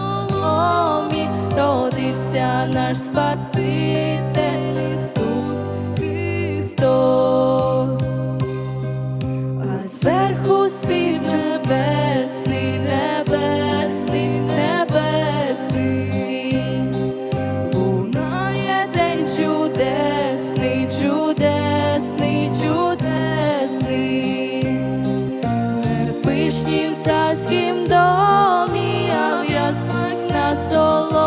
Варсоломі родився наш Спаситель Ісус Христос, а зверху спів. so long.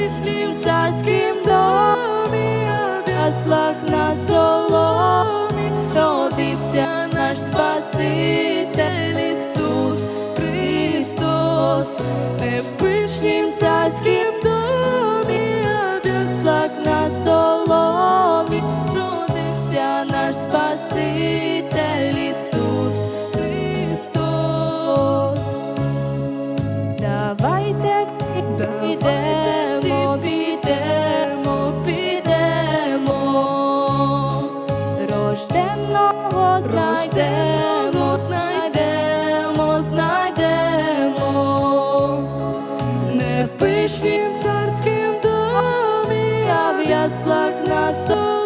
ближнім царським домі, на яслах на соломі родився наш спаситель. яслах на сон.